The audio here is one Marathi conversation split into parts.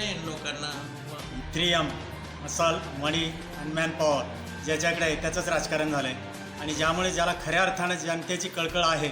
नाही लोकांना त्रियम मसाल मनी आणि मॅनपॉवर ज्याच्याकडे आहे त्याचंच राजकारण झालं आहे आणि ज्यामुळे ज्याला खऱ्या अर्थानं जनतेची कळकळ आहे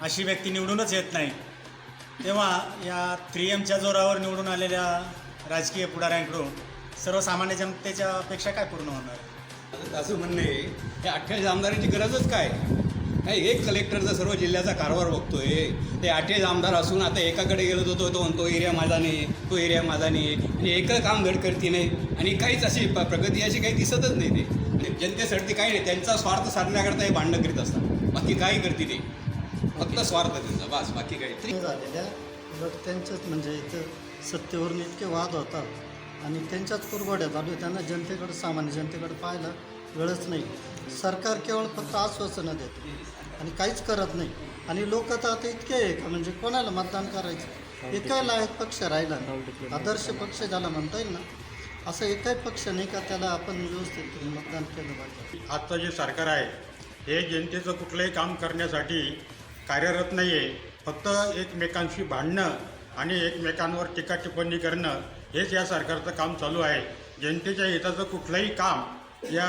अशी व्यक्ती निवडूनच येत नाही. तेव्हा या त्रियमच्या जोरावर निवडून आलेल्या राजकीय पुढाऱ्यांकडून सर्वसामान्य जनतेच्या अपेक्षा काय पूर्ण होणार? असं म्हणणं आहे हे अठ्ठावीस आमदारांची गरजच काय? नाही एक कलेक्टरचा सर्व जिल्ह्याचा कारभार बघतोय ते अठ्ठावीस आमदार असून आता एकाकडे गेलो तो तो तो म्हणतो एरिया माझा नाही तो एरिया माझा नाही. म्हणजे आणि एकच काम घड करते नाही आणि काहीच अशी प- प्रगती अशी काही दिसतच नाही ते. जनतेसाठी काही नाही त्यांचा स्वार्थ साधण्याकरता हे भांडणं करीत असतात. बाकी काही करते ते. फक्त स्वार्थ त्यांचा बस बाकी काही. झालेल्या उलट त्यांच्याच म्हणजे इथं सत्तेवरून इतके वाद होतात आणि त्यांच्याच कुरघोड्या चालू त्यांना जनतेकडे सामान्य जनतेकडे पाहायला वेळच नाही. सरकार केवळ फक्त आश्वासनं देते. आणि काहीच करत नाही. आणि लोक तर आता इतके आहे का? म्हणजे कोणाला मतदान करायचं? एकाही लायक पक्ष राहिला नाही. आदर्श पक्ष ज्याला म्हणता येईल ना असं एकही पक्ष नाही का त्याला आपण व्यवस्थित मतदान केलं पाहिजे. आजचं जे सरकार आहे हे जनतेचं कुठलंही काम करण्यासाठी कार्यरत नाही आहे फक्त एकमेकांशी भांडणं आणि एकमेकांवर टीका टिप्पणी करणं हेच या सरकारचं काम चालू आहे. जनतेच्या हिताचं कुठलंही काम या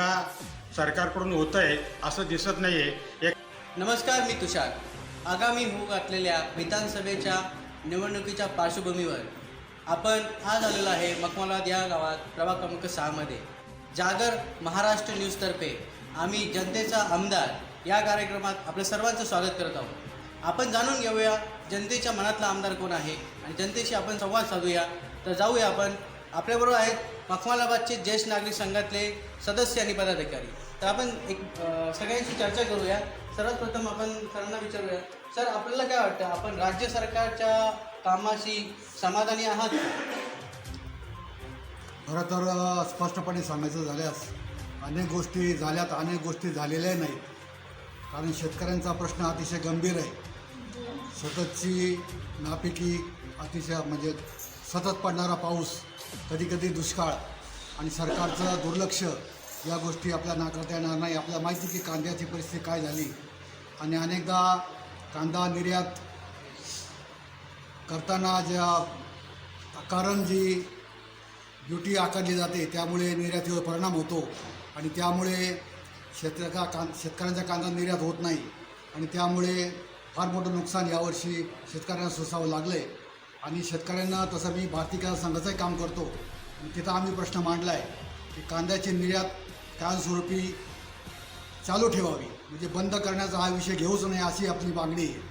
सरकारकडून होतं आहे असं दिसत नाही आहे एक नमस्कार मी तुषार. आगामी होऊ घातलेल्या विधानसभेच्या निवडणुकीच्या पार्श्वभूमीवर आपण आज आलेलो आहे मखमालाद या गावात प्रभाग क्रमांक सहामध्ये जागर महाराष्ट्र न्यूजतर्फे आम्ही जनतेचा आमदार या कार्यक्रमात आपल्या सर्वांचं स्वागत करत आहोत. आपण जाणून घेऊया जनतेच्या मनातला आमदार कोण आहे आणि जनतेशी आपण संवाद साधूया. तर जाऊया आपण. आपल्याबरोबर आहेत मखमालाबादचे ज्येष्ठ नागरिक संघातले सदस्य आणि पदाधिकारी. तर आपण एक सगळ्यांशी चर्चा करूया. सर्वात प्रथम आपण सरांना विचारूया. सर आपल्याला काय वाटतं? आपण राज्य सरकारच्या कामाशी समाधानी आहात? खरं तर अ, स्पष्टपणे सांगायचं झाल्यास अनेक गोष्टी झाल्यात अनेक गोष्टी झालेल्या नाहीत कारण शेतकऱ्यांचा प्रश्न अतिशय गंभीर आहे. सततची नापिकी अतिशय म्हणजे सतत पडणारा पाऊस कधीकधी दुष्काळ आणि सरकारचं दुर्लक्ष या गोष्टी आपल्या नाकारता येणार नाही. आपल्याला माहिती की कांद्याची परिस्थिती काय झाली? आणि अनेकदा कांदा निर्यात करताना ज्या कारण जी ड्युटी आकारली जाते त्यामुळे निर्यातीवर परिणाम होतो. आणि त्यामुळे शेतकऱ्या कां शेतकऱ्यांचा कांदा निर्यात होत नाही. आणि त्यामुळे फार मोठं नुकसान यावर्षी शेतकऱ्यांना सोसावं लागलं आहे आणि शेतकऱ्यांना तसं मी भारतीय किसान संघाचंही काम करतो. आणि तिथं आम्ही प्रश्न मांडला आहे की कांद्याची निर्यात कायमस्वरूपी चालू ठेवावी. म्हणजे बंद करण्याचा हा विषय घेऊच नये अशी आपली मागणी आहे.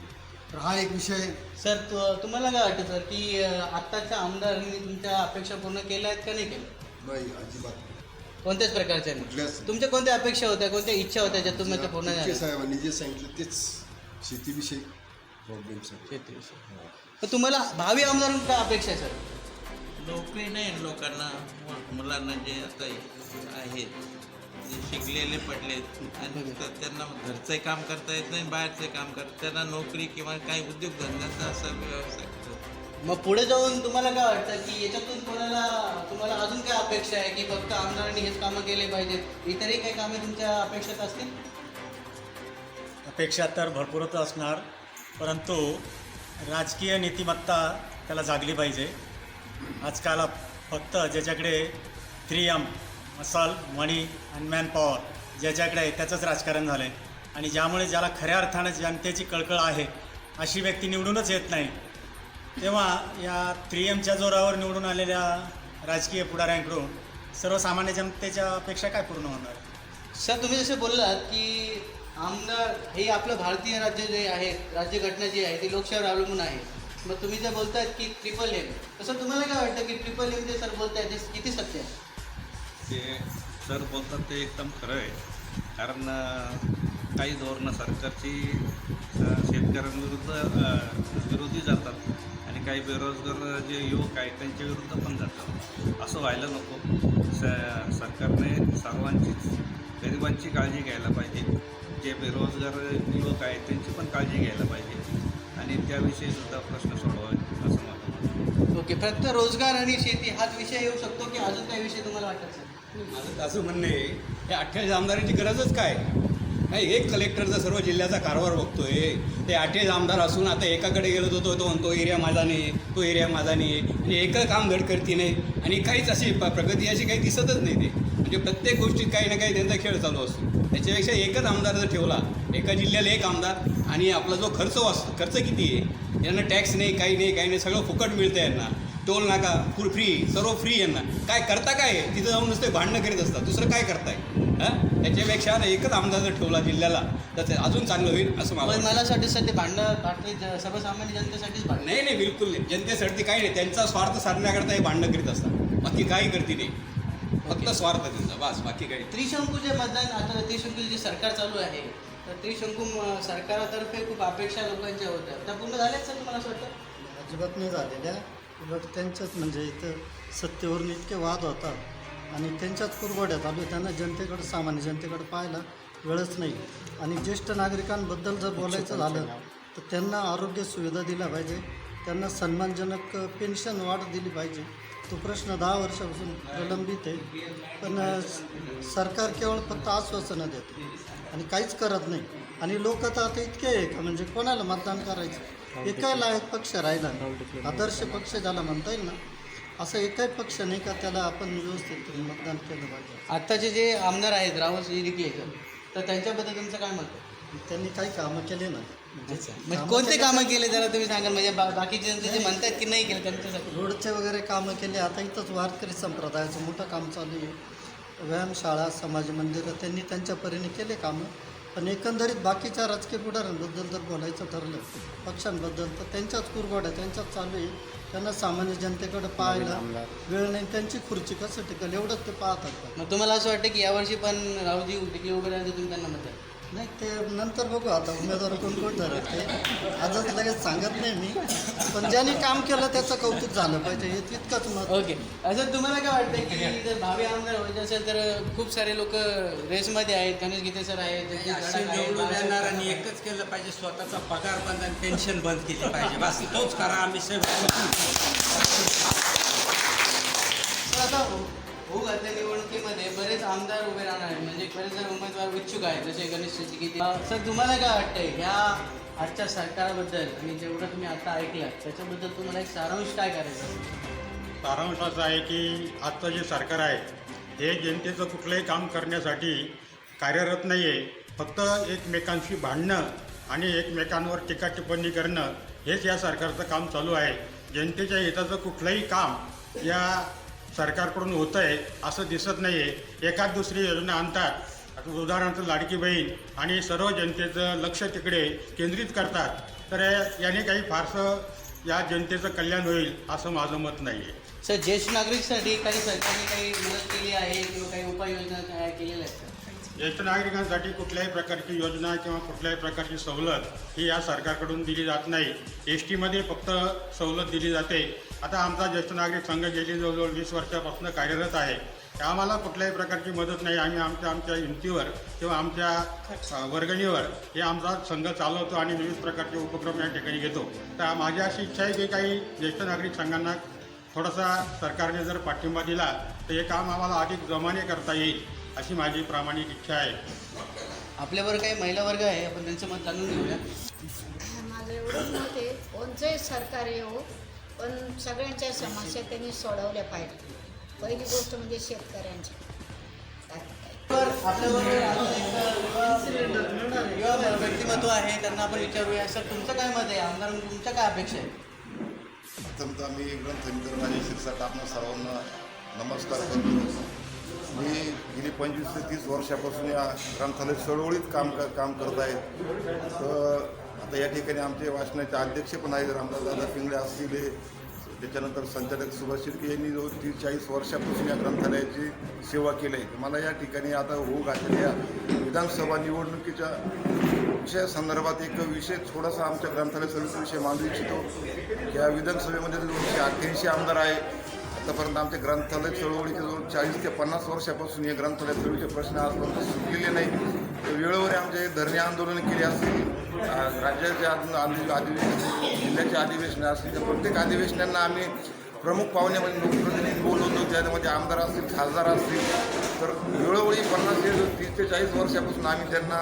तर हा एक विषय सर तु- तुम्हाला काय वाटतं सर की आत्ताच्या आमदारांनी तुमच्या अपेक्षा पूर्ण केल्या आहेत का नाही केल्या नाही अजिबात कोणत्याच प्रकारच्या नाही. तुमच्या कोणत्या अपेक्षा होत्या कोणत्या इच्छा होत्या ज्या तुम्ही पूर्ण साहेबांनी जे सांगितलं तेच शेतीविषयी प्रॉब्लेम्स आहे तर तुम्हाला भावी आमदारांची काय अपेक्षा आहे सर? नोकरी नाही लोकांना मुलांना जे आता आहेत जे शिकलेले आणि तर त्यांना घरचंही काम करता येत नाही बाहेरचे काम करता त्यांना नोकरी किंवा काही उद्योगधंद्याचा असा व्यवसाय मग पुढे जाऊन तुम्हाला काय वाटतं की याच्यातून कोणाला तुम्हाला अजून काय अपेक्षा आहे की फक्त आमदारांनी हेच कामं केले पाहिजेत? इतरही काही कामे तुमच्या अपेक्षेत असतील? अपेक्षा तर भरपूरच असणार परंतु राजकीय नीतिमत्ता त्याला जागली पाहिजे. आजकाल फक्त ज्याच्याकडे त्रियम मसाल मनी आणि मॅनपॉवर ज्याच्याकडे आहे त्याचंच राजकारण झालं आहे आणि ज्यामुळे ज्याला खऱ्या अर्थानं जनतेची कळकळ आहे अशी व्यक्ती निवडूनच येत नाही. तेव्हा या त्रियमच्या जोरावर निवडून आलेल्या राजकीय पुढाऱ्यांकडून सर्वसामान्य जनतेच्या अपेक्षा काय पूर्ण होणार? सर तुम्ही जसे बोललात की आमदार हे आपलं भारतीय राज्य जे आहे राज्यघटना जी आहे ती लोकशाहीवर अवलंबून आहे. मग तुम्ही जे बोलतायत की ट्रिपल एम तसं तुम्हाला काय वाटतं की ट्रिपल एम जे सर बोलतायत ते किती सत्य आहे? ते सर बोलतात ते एकदम खरं आहे. कारण काही धोरणं सरकारची शेतकऱ्यांविरुद्ध विरोधी जातात आणि काही बेरोजगार जे युवक आहेत त्यांच्या विरुद्ध पण जातात. असं व्हायला नको. स सरकारने सर्वांचीच गरिबांची काळजी घ्यायला पाहिजे. जे बेरोजगार युवक आहेत त्यांची पण काळजी घ्यायला पाहिजे. आणि त्याविषयी सुद्धा प्रश्न सोडवावे असं मला ओके फक्त रोजगार आणि शेती हाच विषय येऊ शकतो की अजून काही विषय तुम्हाला वाटत सर माझं असं म्हणणं आहे हे अठ्ठावीस आमदारांची गरजच काय? नाही एक कलेक्टरचा सर्व जिल्ह्याचा कारभार बघतोय ते अठ्ठावीस आमदार असून आता एकाकडे गेलो होतो तो म्हणतो एरिया माझा नाही तो एरिया माझा नाही. आणि एकं काम गडकरती नाही आणि काहीच अशी प्रगती अशी काही दिसतच नाही ते. म्हणजे प्रत्येक गोष्टीत काही ना काही त्यांचा खेळ चालू असतो. त्याच्यापेक्षा एकच आमदार जर ठेवला एका जिल्ह्याला एक आमदार आणि आपला जो खर्च वाचतो खर्च किती आहे? यांना टॅक्स नाही काही नाही काही नाही सगळं फुकट मिळतं यांना. टोल नाका फुल फ्री सर्व फ्री यांना. काय करता काय? तिथं जाऊन नुसते भांडणं करीत असतात. दुसरं काय करताय? हां? त्याच्यापेक्षा एकच आमदार जर ठेवला जिल्ह्याला तर ते अजून चांगलं होईल असं मला वाटतं. मला वाटतं. सर ते भांडणं भांडणे ज- सर्वसामान्य जनतेसाठीच भांडणं. नाही नाही बिलकुल नाही. जनतेसाठी काही नाही. त्यांचा स्वार्थ साधण्याकरता हे भांडणं करीत असतात. बाकी काही करते नाही. फक्त स्वार्थ त्यांचा बस बाकी काही नाही. त्रिशंकूचे मतदान आता त्रिशंकूचे जे सरकार चालू आहे तर त्रिशंकू म- सरकारातर्फे खूप अपेक्षा लोकांच्या होत्या. त्या पूर्ण झाल्याच सर तुम्हाला असं वाटतं? अजिबात नाही झालेल्या. उलट त्यांच्याच म्हणजे इथं सत्तेवरून इतके वाद होतात आणि त्यांच्याच कुरघोड्या चालू आहे. त्यांना जनतेकडे सामान्य जनतेकडे पाहायला वेळच नाही. आणि ज्येष्ठ नागरिकांबद्दल जर बोलायचं झालं तर त्यांना आरोग्य सुविधा दिल्या पाहिजे. त्यांना सन्मानजनक पेन्शन वाढ दिली पाहिजे. तो प्रश्न दहा वर्षापासून प्रलंबित आहे. पण सरकार केवळ फक्त आश्वासनं देते आणि काहीच करत नाही. आणि लोक तर आता इतके आहे का? म्हणजे कोणाला मतदान करायचं? एकाही लायक पक्ष राहिला आदर्श पक्ष ज्याला म्हणता येईल ना असं एकही पक्ष नाही का त्याला आपण व्यवस्थित मतदान केलं पाहिजे. आत्ताचे जे आमदार आहेत राहुल निकलेकर तर त्यांच्याबद्दल तुमचं काय मत आहे? त्यांनी काही कामं केले ना म्हणजे कामं कोणते केले कामं केले जरा तुम्ही सांगाल? म्हणजे बा- बाकीचे जनते जे म्हणतात की नाही केले त्यांच्यासाठी? रोडचे वगैरे कामं केले. आता इथंच वारकरी संप्रदायाचं मोठं काम चालू आहे. व्यायामशाळा समाज मंदिरं त्यांनी त्यांच्या परीने केले कामं. पण एकंदरीत बाकीच्या राजकीय पुढाऱ्यांबद्दल जर बोलायचं ठरलं पक्षांबद्दल तर त्यांच्याच कुरघोड्या त्यांच्याच चालू आहे. त्यांना सामान्य जनतेकडे पाहायला वेळ नाही त्यांची खुर्ची कसं टिकल एवढंच ते पाहतात. मग तुम्हाला असं वाटतं की यावर्षी पण राहुलजी टिकले वगैरे तुम्ही त्यांना मत द्याल? नाही ते नंतर बघू आता उमेदवार कोण कोण ठरवते आजच लगेच सांगत नाही मी. पण ज्यांनी काम केलं त्याचं कौतुक झालं पाहिजे हे तितकंच मत ओके. असं तुम्हाला काय वाटतं की जर भावी आमदार व्हायचे असेल तर खूप सारे लोक रेसमध्ये आहेत गणेश गीते सर आहेत जगदीश असे गडाख आहेत, निवडून बाळासाहेब येणार आणि एकच केलं पाहिजे स्वतःचा पगार बंद आणि पेन्शन बंद केली पाहिजे. बस तोच करा आम्ही सगळं तर आता होऊ घातल्या निवडणुकीमध्ये बरेच आमदार उभे राहणार आहेत. म्हणजे बरेच जण उमेदवार इच्छुक आहेत जसे गणेश गीते सर तुम्हाला काय वाटतंय? ह्या आजच्या सरकाराबद्दल आणि जेवढं तुम्ही आता ऐकलं त्याच्याबद्दल तुम्हाला एक सारांश काय करायचं सारांश असा आहे की आजचं जे सरकार आहे हे जनतेचं कुठलंही काम करण्यासाठी कार्यरत नाही आहे फक्त एकमेकांशी भांडणं आणि एकमेकांवर टीका टिप्पणी करणं हेच या सरकारचं काम चालू आहे. जनतेच्या हिताचं कुठलंही काम या सरकारकडून होतं आहे असं दिसत नाही आहे एखाद दुसरी योजना आणतात. उदाहरणार्थ लाडकी बहीण आणि सर्व जनतेचं लक्ष तिकडे केंद्रित करतात. तर याने काही फारसं या जनतेचं कल्याण होईल असं माझं मत नाही आहे सर ज्येष्ठ नागरिकसाठी काही सरकारने काही मदत केली आहे किंवा काही उपाययोजना तयार केलेल्या आहेत? का? ज्येष्ठ नागरिकांसाठी कुठल्याही प्रकारची योजना किंवा कुठल्याही प्रकारची सवलत ही या सरकारकडून दिली जात नाही. एस टीमध्ये फक्त सवलत दिली जाते. आता आमचा ज्येष्ठ नागरिक संघ गेली जवळजवळ वीस वर्षापासून कार्यरत आहे. आम्हाला कुठल्याही प्रकारची मदत नाही. आम्ही आमच्या आमच्या हिमतीवर किंवा आमच्या वर्गणीवर हे आमचा संघ चालवतो आणि विविध प्रकारचे उपक्रम या ठिकाणी घेतो. तर माझी अशी इच्छा आहे की काही ज्येष्ठ नागरिक संघांना थोडासा सरकारने जर पाठिंबा दिला तर हे काम आम्हाला अधिक जमाने करता येईल. अशी माझी प्रामाणिक इच्छा आहे. आपल्याबरोबर काही महिला वर्ग आहे आपण त्यांचं मत जाणून घेऊया. माझं एवढं मत आहे कोणचंही सरकार येऊ पण सगळ्यांच्या समस्या त्यांनी सोडवल्या पाहिजे पहिली गोष्ट म्हणजे शेतकऱ्यांची. तर आपल्याबरोबर युवा व्यक्तिमत्व आहे त्यांना आपण विचारूया. सर तुमचं काय मत आहे? आमदार म्हणून तुमच्या काय अपेक्षा आहे प्रथमतः मी ग्रंथनिकर माझे शिरसाट आपण सर्वांना नमस्कार करतो. मी गेली पंचवीस ते तीस वर्षापासून या ग्रंथालय चळवळीत काम क- काम करत आहे. तर आता या ठिकाणी आमचे वाचनाचे अध्यक्ष पण आहेत रामदासदादा पिंगळे असतील त्याच्यानंतर संचालक सुभाष शिर्के यांनी जो तीस चाळीस वर्षापासून या ग्रंथालयाची सेवा केली आहे. मला या ठिकाणी आता होऊ घातलेल्या विधानसभा निवडणुकीच्या विषया संदर्भात एक विषय थोडासा आमच्या ग्रंथालय समितीविषयी मांडू इच्छितो. या विधानसभेमध्ये दोनशे अठ्ठ्याऐंशी आमदार आहे आतापर्यंत आमच्या ग्रंथालय चळवळीचे जवळ चाळीस ते पन्नास वर्षापासून हे ग्रंथालय चळवळीचे प्रश्न आजपर्यंत सुटलेले नाही वेळोवेळी आमचे धरणे आंदोलन केली असतील. राज्याचे अधिवेशन जिल्ह्याचे अधिवेशन असतील. तर प्रत्येक अधिवेशनांना आम्ही प्रमुख पाहुण्यामध्ये लोकप्रतिनिधी बोलवतो. ज्यामध्ये आमदार असतील खासदार असतील. तर वेळोवेळी पन्नास ते तीस ते चाळीस वर्षापासून आम्ही त्यांना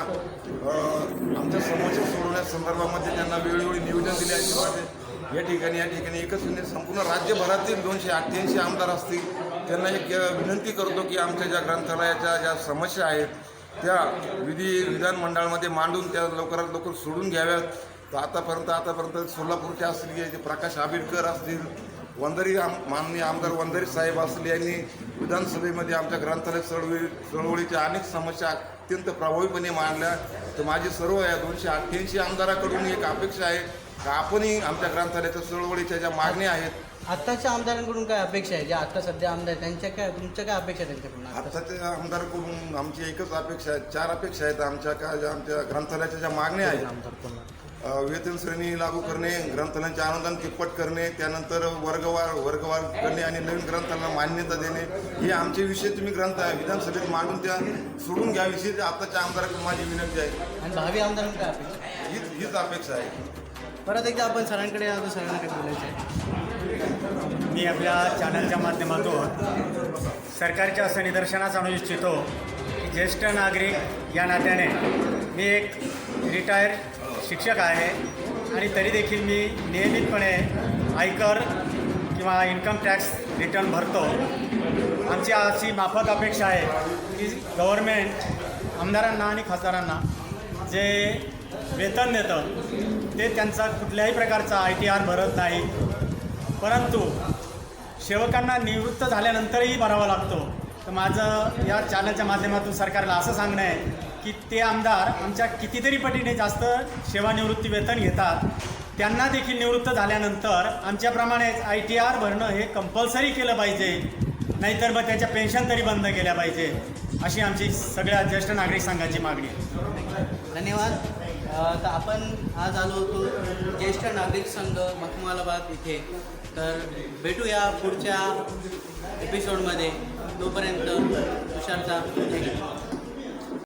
आमच्या समस्या सोडवण्यासंदर्भामध्ये त्यांना वेळोवेळी नियोजन दिले. आहे या ठिकाणी या ठिकाणी एकच म्हणजे संपूर्ण राज्यभरातील दोनशे अठ्ठ्याऐंशी आमदार असतील त्यांना एक विनंती करतो की आमच्या ज्या ग्रंथालयाच्या ज्या समस्या आहेत त्या विधी विधानमंडळामध्ये मांडून त्या लवकरात लवकर सोडून घ्याव्यात. तर आतापर्यंत आतापर्यंत सोलापूरचे असतील जे प्रकाश आंबेडकर असतील वंदरी आम माननीय आमदार वंदरी साहेब असले यांनी विधानसभेमध्ये आमच्या ग्रंथालय चळवळी चळवळीच्या अनेक समस्या अत्यंत प्रभावीपणे मांडल्या. तर माझी सर्व या दोनशे अठ्ठ्याऐंशी आमदाराकडून एक अपेक्षा आहे का आपणही आमच्या ग्रंथालयाच्या चळवळीच्या ज्या मागण्या आहेत आत्ताच्या आमदारांकडून काय अपेक्षा आहे? जे आता सध्या आमदार आहेत, त्यांच्या काय तुमच्या काय अपेक्षा आहे त्यांच्याकडून आता? आताच्या आमदाराकडून आमची एकच अपेक्षा आहे चार अपेक्षा आहेत आमच्या का ज्या आमच्या ग्रंथालयाच्या ज्या मागण्या आहेत. अ, वेतन श्रेणी लागू करणे ग्रंथालयांचे अनुदान तिप्पट करणे त्यानंतर वर्गवार वर्गवार करणे आणि नवीन ग्रंथांना मान्यता देणे हे आमचे विषय तुम्ही ग्रंथ विधानसभेत मांडून त्या सोडून घ्याविषयी ते आताच्या आमदाराकडून माझी विनंती आहे. आणि भावी आमदारांकडून काय अपेक्षा आहे? हीच हीच अपेक्षा आहे. परत एकदा आपण सरांकडे आलो सरांकडे बोलायचं आहे मी आपल्या चॅनलच्या माध्यमातून सरकारच्या असं निदर्शनास आणू इच्छितो की ज्येष्ठ नागरिक या नात्याने मी एक रिटायर शिक्षक आहे आणि तरी देखील मी नियमितपणे आयकर किंवा इन्कम टॅक्स रिटर्न भरतो. आमची अशी माफक अपेक्षा आहे की गव्हर्मेंट आमदारांना आणि खासदारांना जे वेतन देतं ते त्यांचा कुठल्याही प्रकारचा आय टी आर भरत नाही. परंतु सेवकांना निवृत्त झाल्यानंतरही भरावा लागतो. तर माझं या चॅनलच्या माध्यमातून सरकारला असं सांगणं आहे की ते आमदार आमच्या कितीतरी पटीने जास्त सेवानिवृत्ती वेतन घेतात. त्यांना देखील निवृत्त झाल्यानंतर आमच्याप्रमाणेच आय टी आर भरणं हे कंपल्सरी केलं पाहिजे. नाहीतर मग त्याच्या पेन्शन तरी बंद केल्या पाहिजे. अशी आमची सगळ्या ज्येष्ठ नागरिक संघाची मागणी आहे. धन्यवाद. तर आपण आज आलो होतो ज्येष्ठ नागरिक संघ मखमालाबाद इथे. तर भेटूया पुढच्या एपिसोडमध्ये तोपर्यंत तुषारचा